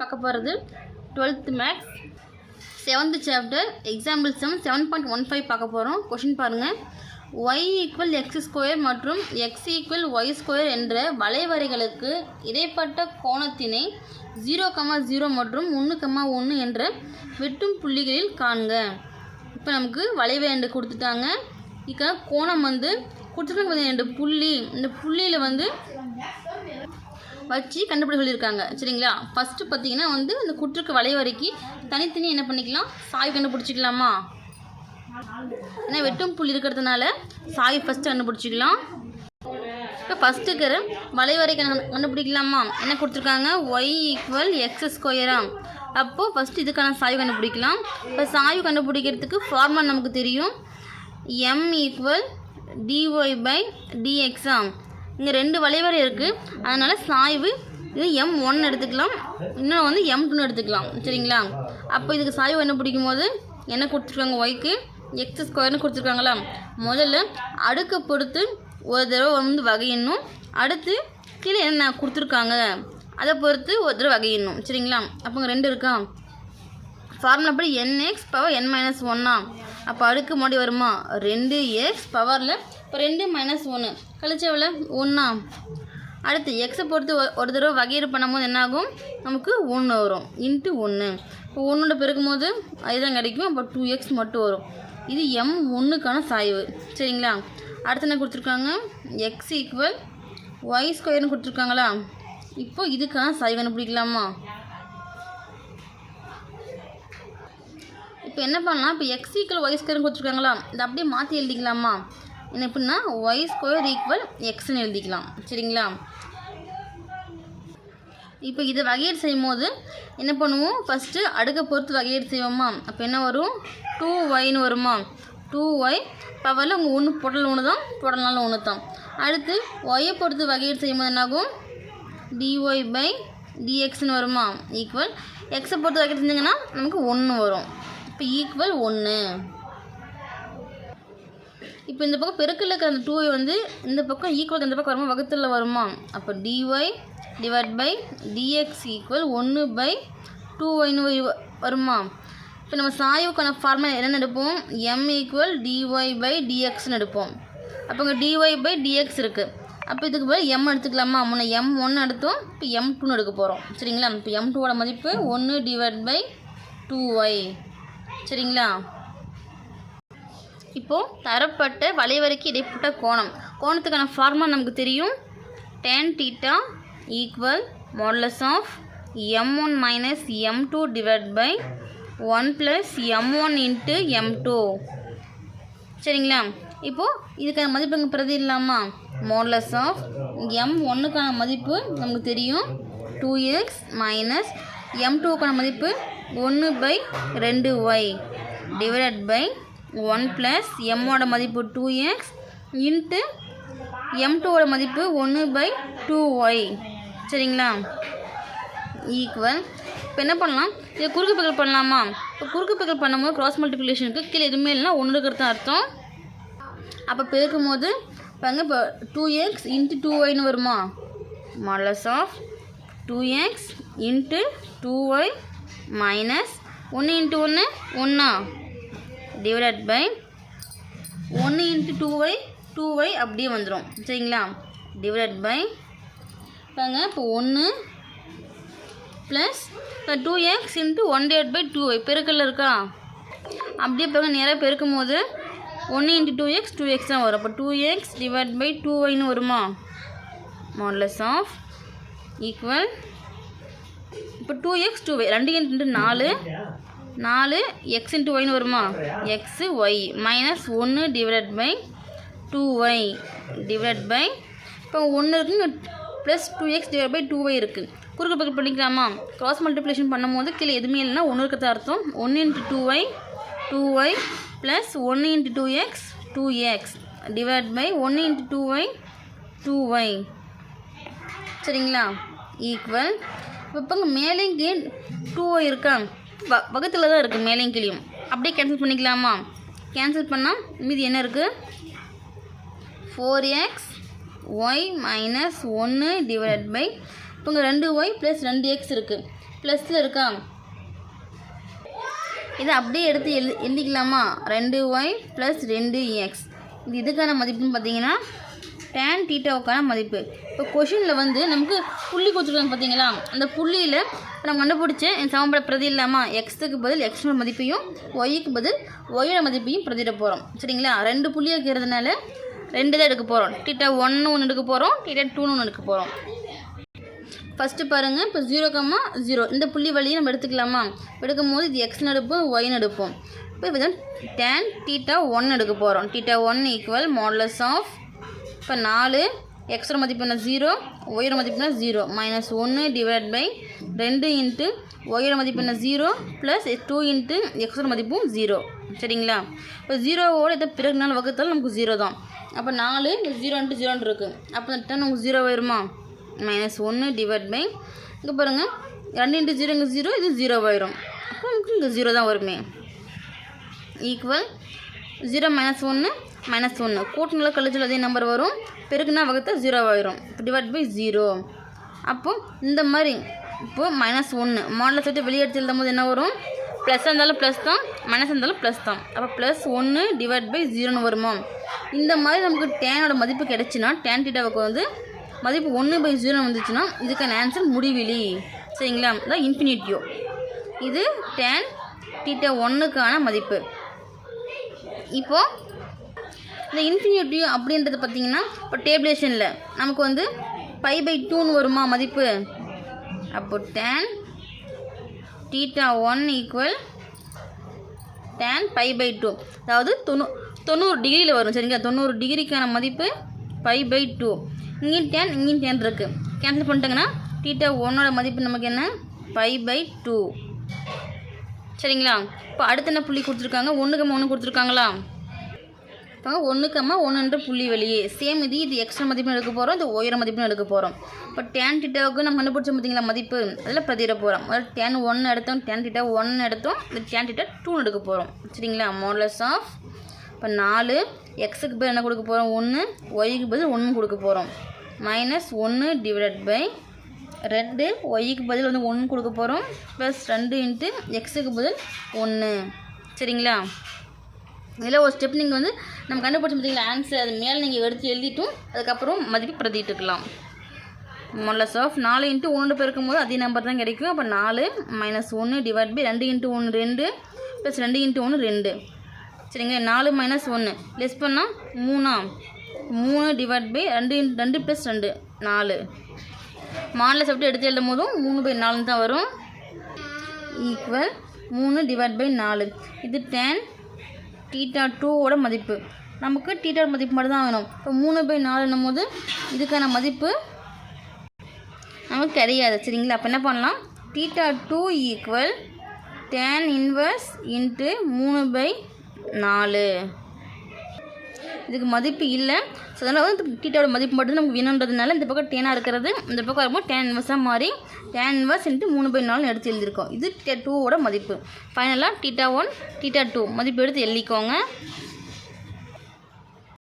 பார்க்க போகிறது twelfth maths. Seventh chapter. Example seven seven point one five பார்க்க போகிறோம் கொஷின் பாருங்கள் ஒய் ஈக்குவல் எக்ஸ் ஸ்கொயர் மற்றும் எக்ஸ் ஈக்குவல் ஒய் ஸ்கொயர் என்ற வளைவரைகளுக்கு இடைப்பட்ட கோணத்தினை ஜீரோ கமா ஜீரோ மற்றும் ஒன்று கமா ஒன்று என்ற வெட்டும் புள்ளிகளில் காண்க. இப்போ நமக்கு வளைவு என்று கொடுத்துட்டாங்க. இக்க கோணம் வந்து கொடுத்துருக்க ரெண்டு புள்ளி. இந்த புள்ளியில் வந்து வச்சு கண்டுபிடி சொல்லியிருக்காங்க சரிங்களா? ஃபஸ்ட்டு பார்த்தீங்கன்னா வந்து இந்த குற்றுக்கு வளைவரைக்கு தனித்தனி என்ன பண்ணிக்கலாம்? சாய் கண்டுபிடிச்சிக்கலாமா? ஏன்னா வெட்டும் புள்ளி இருக்கிறதுனால சாய் ஃபஸ்ட்டு கண்டுபிடிச்சிக்கலாம். இப்போ ஃபஸ்ட்டு இருக்கிற வளைவரை கண்டுபிடிக்கலாமா? என்ன கொடுத்துருக்காங்க? ஒய் ஈக்குவல் எக்ஸ் ஸ்கொயரா அப்போது ஃபஸ்ட்டு இதுக்கான சாய்வு கண்டுபிடிக்கலாம். இப்போ சாய்வு கண்டுபிடிக்கிறதுக்கு ஃபார்முலா நமக்கு தெரியும். எம் ஈக்குவல் டிஒய் பை டிஎக்ஸா இங்கே ரெண்டு வளைவரை இருக்குது அதனால் சாய்வு இது எம் ஒன் எடுத்துக்கலாம். இன்னும் வந்து எம் டூன்னு எடுத்துக்கலாம். சரிங்களா? அப்போ இதுக்கு சாய்வு கண்டுபிடிக்கும் போது என்ன கொடுத்துருக்காங்க? ஒய்க்கு எக்ஸ் ஸ்கொயர்னு கொடுத்துருக்காங்களா? முதல்ல அடுக்கை பொறுத்து ஒரு தடவை வந்து வகையிடணும் அடுத்து கீழே என்ன கொடுத்துருக்காங்க? அதை பொறுத்து ஒரு தடவை வகையிடணும் சரிங்களா? அப்போங்க ரெண்டு இருக்கா? ஃபார்முலா படி என்எக்ஸ் பவர் என் மைனஸ் ஒன்னா அப்போ அடுக்கு முன்னாடி வருமா? ரெண்டு எக்ஸ் பவரில் இப்போ ரெண்டு மைனஸ் ஒன்று கழிச்ச ஒன்றா அடுத்து எக்ஸை பொறுத்து ஒரு தடவை வகையீடு பண்ணும்போது என்னாகும்? நமக்கு ஒன்று வரும். இன்ட்டு ஒன்று இப்போ ஒன்றோட பெருக்கும் போது அதுதான் கிடைக்கும். அப்போ டூ எக்ஸ் மட்டும் வரும். இது எம் ஒன்றுக்கான சாய்வு. சரிங்களா? அடுத்து என்ன கொடுத்துருக்காங்க? எக்ஸ் ஈக்குவல் ஒய் ஸ்கொயர்னு கொடுத்துருக்காங்களா? இப்போ இதுக்கான சாய்வு கண்டுபிடிக்கலாமா? இப்போ என்ன பண்ணலாம்? இப்போ எக்ஸ் ஈக்குவல் ஒய் ஸ்கொயர்னு கொடுத்துருக்காங்களா? இதை அப்படியே மாற்றி எழுதிக்கலாமா? எப்படின்னா ஒய் ஸ்கொயர் ஈக்குவல் எக்ஸ்னு எழுதிக்கலாம். சரிங்களா? இப்போ இதை வகையீடு செய்யும் போது என்ன பண்ணுவோம்? ஃபஸ்ட்டு அடுக்கை பொறுத்து வகையீடு செய்வோமா? அப்போ என்ன வரும்? டூ ஒய்னு வருமா? டூ ஒய் பவரில் உங்கள் ஒன்று பொடல் ஒன்று தான் பொடல்னால ஒன்று தான் அடுத்து ஒய்யை பொறுத்து வகையீடு செய்யும்போது என்னாகும்? டிஒய் பை டிஎக்ஸ்னு வருமா? ஈக்குவல் எக்ஸை பொறுத்து வகையீடு செஞ்சிங்கன்னா நமக்கு ஒன்று வரும். இப்போ ஈக்குவல் ஒன்று இப்போ இந்த பக்கம் பெருக்கில் இருக்கிற அந்த டூ வந்து இந்த பக்கம் ஈக்குவல் இந்த பக்கம் வருமா வகுத்துல வருமா? அப்போ dy divide by dx equal ஒன்று பை டூ ஒய்னு வருமா? இப்போ நம்ம சாய்வுக்கான ஃபார்முலா என்னென்னு எடுப்போம். எம் ஈக்குவல் டிஒய் பை டிஎக்ஸ்னு எடுப்போம். அப்போ இங்கே டிஒய் பை டிஎக்ஸ் இருக்குது அப்போ இதுக்கு பதில் எம் எடுத்துக்கலாமா? முன்ன எம் ஒன்று எடுத்தோம். இப்போ எம் டூன்னு எடுக்க போகிறோம் சரிங்களா? இப்போ எம் டூவோட மதிப்பு ஒன்று டிவைட் பை டூ ஒய் சரிங்களா? இப்போது தரப்பட்ட வளைவரைக்கு இடைப்பட்ட கோணம். கோணத்துக்கான ஃபார்முலா நமக்கு தெரியும். Tan theta equal modulus of m one minus m two divide by one plus m one into m two சரிங்களா? இப்போது இதுக்கான மதிப்பு எங்கள் பிரதி இல்லாமா மாடலஸ் ஆஃப் எம் ஒன்றுக்கான மதிப்பு நமக்கு தெரியும். டூ எக்ஸ் மைனஸ் எம் டூக்கான மதிப்பு ஒன்று பை ரெண்டு y divided by one plus எம்மோட மதிப்பு டூ எக்ஸ் இன்ட்டு எம் டூவோட மதிப்பு ஒன்று பை டூ ஒய் சரிங்களா? ஈக்குவல் இப்போ என்ன பண்ணலாம்? இதை குறுக்கு பெக்கல் பண்ணலாமா? இப்போ குறுக்கு பெக்கல் பண்ணும்போது க்ராஸ் மல்டிப்ளிகேஷனுக்கு கீழே எதுவுமே இல்லைன்னா ஒன்று இருக்கிறது அர்த்தம். அப்போ பெருக்கும் போது பாருங்க இப்போ டூ எக்ஸ் இன்ட்டு டூ ஒய்னு வருமா? Modulus of two x into two y minus ஒன்று இன்ட்டு ஒன்று ஒன்றா டிவைடட் பை ஒன்று into two y two y அப்படியே வந்துடும் சரிங்களா? டிவைடட் பை பாருங்க இப்போ ஒன்று ப்ளஸ் இப்போ two x into one divide by two y பெருக்கல்ல இருக்கா? அப்படியே பாருங்க நேராக பெருக்கும் போது ஒன்று into two x two x தான் வரும். அப்போ two x divide by two ஒய்னு வருமா? மாடலஸ் ஆஃப் ஈக்குவல் இப்போ டூ எக்ஸ் டூ ஒய் ரெண்டு இன்ட்டு நாலு. நாலு எக்ஸ் இன்ட்டு ஒய்னு வருமா? எக்ஸு ஒய் மைனஸ் ஒன்று divide by two y divide by இப்போ ஒன்று இருக்குங்க plus two x divide by two y இருக்குது குறுக்கு பக்கம் பண்ணிக்கலாமா? க்ராஸ் மல்டிப்ளிகேஷன் பண்ணும்போது கீழே எதுவுமே இல்லைன்னா ஒன்று இருக்கிறதா அர்த்தம். ஒன்று into two y two y plus ஒன்று into two x two x divide by ஒன்று into two y two y சரிங்களா? ஈக்குவல் இப்போ இங்கே மேலேயும் கீழ் டூ இருக்கா? வ வகத்தில் தான் இருக்குது மேலேயும் கீழையும். அப்படியே கேன்சல் பண்ணிக்கலாமா? கேன்சல் பண்ணால் மீதி என்ன இருக்குது ஃபோர் எக்ஸ் ஒய் மைனஸ் ஒன்று டிவைட் பை இப்போ இங்கே ரெண்டு ஒய் ப்ளஸ் ரெண்டு எக்ஸ் இருக்குது ப்ளஸில் இருக்கா? இதை அப்படியே எடுத்து எழு எழுதிக்கலாமா? ரெண்டு ஒய் ப்ளஸ் ரெண்டு எக்ஸ் இது இதுக்கான மதிப்புன்னு பார்த்தீங்கன்னா டேன் டீட்டாவுக்கான மதிப்பு. இப்போ கொஷினில் வந்து நமக்கு புள்ளி கொடுத்துருக்காங்க பார்த்தீங்களா? அந்த புள்ளியில் நம்ம கண்டுபிடிச்ச இந்த சமன்பாட பிரதி இல்லாமல் எக்ஸுக்கு பதில் எக்ஸோட மதிப்பையும் ஒய்க்கு பதில் ஒய்யோட மதிப்பையும் பிரதிட போகிறோம் சரிங்களா? ரெண்டு புள்ளி இருக்கிறதுனால ரெண்டு தான் எடுக்க போகிறோம் டீட்டா ஒன்று ஒன்று எடுக்க போகிறோம் டீட்டா டூன்னு ஒன்று எடுக்க போகிறோம் ஃபஸ்ட்டு பாருங்கள் இப்போ ஜீரோ கம்மா ஜீரோ இந்த புள்ளி வழியை நம்ம எடுத்துக்கலாமா? எடுக்கும் போது இது எக்ஸ்னு எடுப்போம் ஒய்னு எடுப்போம். இப்போ இது டேன் டீட்டா ஒன் எடுக்க போகிறோம் theta one equal modulus of இப்போ நாலு எக்ஸோட மதிப்பு என்ன? ஜீரோ ஒய்யோட மதிப்பு என்ன? ஜீரோ மைனஸ் ஒன்று டிவைட் பை ரெண்டு இன்ட்டு ஒய்யோட மதிப்பு என்ன? ஜீரோ ப்ளஸ் டூ இன்ட்டு எக்ஸோட மதிப்பும் ஜீரோ சரிங்களா? இப்போ ஜீரோவோட எதோ பிறகு நாள் வகுத்தால் நமக்கு ஜீரோ தான். அப்போ நாலு ஜீரோன்ட்டு ஜீரோன்ட்டு இருக்குது அப்போ இந்த டென் நமக்கு ஜீரோ வருமா மைனஸ் ஒன்று டிவைட் பை இங்கே பாருங்கள் ரெண்டு இன்ட்டு ஜீரோ இங்கே ஜீரோ இது ஜீரோ ஆயிரும். அப்போ நமக்கு இங்கே ஜீரோ தான் வருமே. ஈக்குவல் ஜீரோ மைனஸ் ஒன்று மைனஸ் ஒன்று கூட்டினால கழிச்சல் அதே நம்பர் வரும். பெருக்குனா வகுத்தா ஜீரோ ஆயிரும். டிவைட் பை ஜீரோ அப்போது இந்த மாதிரி இப்போது மைனஸ் ஒன்று மாடலை சொல்லிட்டு வெளியே எடுத்து எழுதும் போது என்ன வரும்? ப்ளஸ்ஸாக இருந்தாலும் ப்ளஸ் தான் மைனஸ் இருந்தாலும் ப்ளஸ் தான். அப்போ ப்ளஸ் ஒன்று டிவைட் பை ஜீரோன்னு வருமா? இந்த மாதிரி நமக்கு டேனோட மதிப்பு கிடச்சின்னா டேன் டீட்டாவுக்கு வந்து மதிப்பு ஒன்று பை ஜீரோ வந்துச்சுன்னா இதுக்கான ஆன்சர் முடிவிலி. சரிங்களா? அதான் இன்ஃபினிட்டியோ இது டேன் டீட்டா ஒன்றுக்கான மதிப்பு. இப்போது இந்த இன்ஃபினிட்டி அப்படின்றது பார்த்தீங்கன்னா இப்போ டேபிளேஷனில் நமக்கு வந்து பை பை டூன்னு வருமா மதிப்பு? அப்போ tan theta one equal tan pi by two அதாவது தொண்ணூ தொண்ணூறு டிகிரியில் வரும் சரிங்களா? தொண்ணூறு டிகிரிக்கான மதிப்பு பை பை டூ இங்கேயும் டேன் இங்கேயும் டேன் இருக்குது கேன்சல் பண்ணிட்டாங்கன்னா டீட்டா ஒன்னோட மதிப்பு நமக்கு என்ன? பை பை டூ சரிங்களா? இப்போ அடுத்து என்ன புள்ளி கொடுத்துருக்காங்க? ஒன்றுக்கு ஒன்று கொடுத்துருக்காங்களா? இப்போ ஒன்றுக்கம்மா ஒன்றுன்ற புள்ளி வெளியே. சேம் இது இது எக்ஸ்ட்ரா மதிப்பும் எடுக்க போகிறோம் இது உயர மதிப்பும் எடுக்க போகிறோம் இப்போ டேன் டிட்டாவுக்கு நம்ம கண்டுபிடிச்சோம் பார்த்தீங்களா மதிப்பு? அதில் பிரதிட போகிறோம் அதாவது டேன் ஒன்று எடுத்தோம் டேன் டிட்டா ஒன்று எடுத்தோம் இந்த டேன் டிட்டா டூ எடுக்க போகிறோம் சரிங்களா மோட்லஸ் ஆஃப் இப்போ நாலு எக்ஸுக்கு பதில் என்ன கொடுக்க போகிறோம் ஒன்று ஒய்க்கு பதில் ஒன்று கொடுக்க போகிறோம் மைனஸ் ஒன்று டிவைடட் பை ரெண்டு. ஒய்க்கு பதில் வந்து ஒன்று கொடுக்க போகிறோம் ப்ளஸ் ரெண்டு இன்ட்டு எக்ஸுக்கு பதில் ஒன்று சரிங்களா? இதில் ஒரு ஸ்டெப் நீங்கள் வந்து நம்ம கண்டுபிடிச்ச பார்த்தீங்களா ஆன்சர் அது மேலே நீங்கள் எடுத்து எழுதிட்டும் அதுக்கப்புறம் மதிப்பு பிரதிட்டுக்கலாம் மொல்லஸ் ஆஃப் நாலு இன்ட்டு ஒன்று பெருக்கும் போது அதே நம்பர் தான் கிடைக்கும். அப்போ நாலு மைனஸ் ஒன்று டிவைட் பை ரெண்டு இன்ட்டு ஒன்று ரெண்டு ப்ளஸ் ரெண்டு இன்ட்டு ஒன்று ரெண்டு. சரிங்க நாலு மைனஸ் ஒன்று. லெஸ் பண்ணால் மூணா. மூணு டிவைட் பை ரெண்டு இன்ட் ரெண்டு ப்ளஸ் ரெண்டு நாலு. மாடலை சாப்பிட்டு எடுத்து எழுதும் போதும் மூணு பை நாலுன்னு தான் வரும். ஈக்குவல் மூணு டிவைட் பை நாலு. இது டென் டீட்டா டூவோட மதிப்பு. நமக்கு டீட்டா மதிப்பு மட்டும் தான் வேணும் இப்போ மூணு பை நாலுன்னும் போது இதுக்கான மதிப்பு நமக்கு கிடையாது சரிங்களா? அப்போ என்ன பண்ணலாம்? Theta two equal tan inverse into மூணு பை நாலு. இதுக்கு மதிப்பு இல்லை. ஸோ அதனால் வந்து டீட்டாவோட மதிப்பு மட்டும் நமக்கு வேணுன்றதுனால இந்த பக்கம் டேனாக இருக்கிறது இந்த பக்கம் வரும்போது டேன் இன்வர்ஸாக மாறி டேன் இன்வர்ஸ் இன்ட்டு மூணு பை நாலு எடுத்து எழுதியிருக்கோம். இது டீட்டா டூவோட மதிப்பு. ஃபைனலாக டீட்டா ஒன் டீட்டா டூ மதிப்பு எடுத்து எழுதிக்கோங்க.